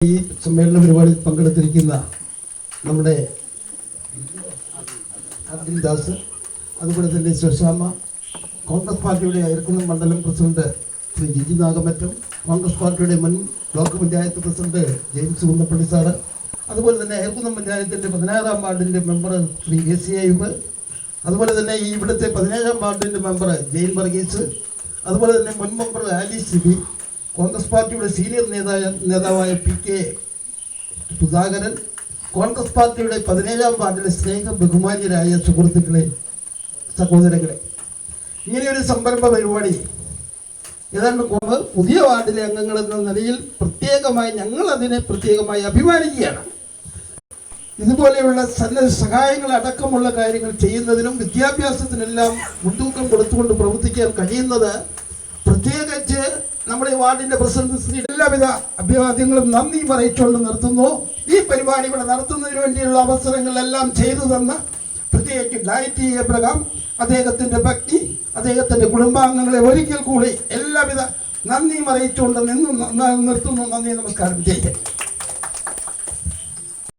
ഈ സമ്മേളന പരിപാടിയിൽ പങ്കെടുത്തിരിക്കുന്ന നമ്മുടെ അബ്ദുൽ ദാസ് അതുപോലെ തന്നെ ശശാമ കോൺഗ്രസ് പാർട്ടിയുടെ അയർക്കുന്നം മണ്ഡലം പ്രസിഡന്റ് ശ്രീ ജിജി നാഗമറ്റം കോൺഗ്രസ് പാർട്ടിയുടെ മുൻ block panchayat president James Kunnappally sir അതുപോലെ തന്നെ അയർക്കുന്നം പഞ്ചായത്തിന്റെ പതിനാറാം വാർഡിന്റെ member Shri A C Ayyub അതുപോലെ തന്നെ ഈ ഇവിടുത്തെ പതിനേഴാം വാർഡിന്റെ മെമ്പർ ജെയിൻ വർഗീസ് അതുപോലെ തന്നെ മുൻ മെമ്പർ ആലി സിബി കോൺഗ്രസ് പാർട്ടിയുടെ സീനിയർ നേതായ നേതാവായ പി കെ സുധാകരൻ കോൺഗ്രസ് പാർട്ടിയുടെ പതിനേഴാം വാർഡിലെ സ്നേഹ ബഹുമാന്യരായ സുഹൃത്തുക്കളെ സഹോദരങ്ങളെ. ഇങ്ങനെയൊരു സംരംഭ പരിപാടി ഏതാണ്ട് പുതിയ വാർഡിലെ അംഗങ്ങൾ എന്ന നിലയിൽ പ്രത്യേകമായി ഞങ്ങൾ അതിനെ പ്രത്യേകമായി അഭിമാനിക്കുകയാണ്. ഇതുപോലെയുള്ള സന്നദ്ധ സഹായങ്ങൾ അടക്കമുള്ള കാര്യങ്ങൾ ചെയ്യുന്നതിനും വിദ്യാഭ്യാസത്തിനെല്ലാം മുൻതൂക്കം കൊടുത്തുകൊണ്ട് പ്രവർത്തിക്കാൻ കഴിയുന്നത് നമ്മുടെ വാർഡിന്റെ പ്രസിഡന്റ് ശ്രീ എല്ലാവിധ അഭിവാദ്യങ്ങളും നന്ദി പറയിച്ചുകൊണ്ട് നിർത്തുന്നു. ഈ പരിപാടി ഇവിടെ നടത്തുന്നതിന് വേണ്ടിയുള്ള അവസരങ്ങളെല്ലാം ചെയ്തു തന്ന പ്രത്യേകിച്ച് ഡയറ്റി എബ്രഹാം അദ്ദേഹത്തിന്റെ ഭക്തി അദ്ദേഹത്തിന്റെ കുടുംബാംഗങ്ങളെ ഒരിക്കൽ കൂടി എല്ലാവിധ നന്ദിയും അറിയിച്ചുകൊണ്ട് നിന്ന് നിർത്തുന്നു. നന്ദി നമസ്കാരം. ജയിക്കട്ടെ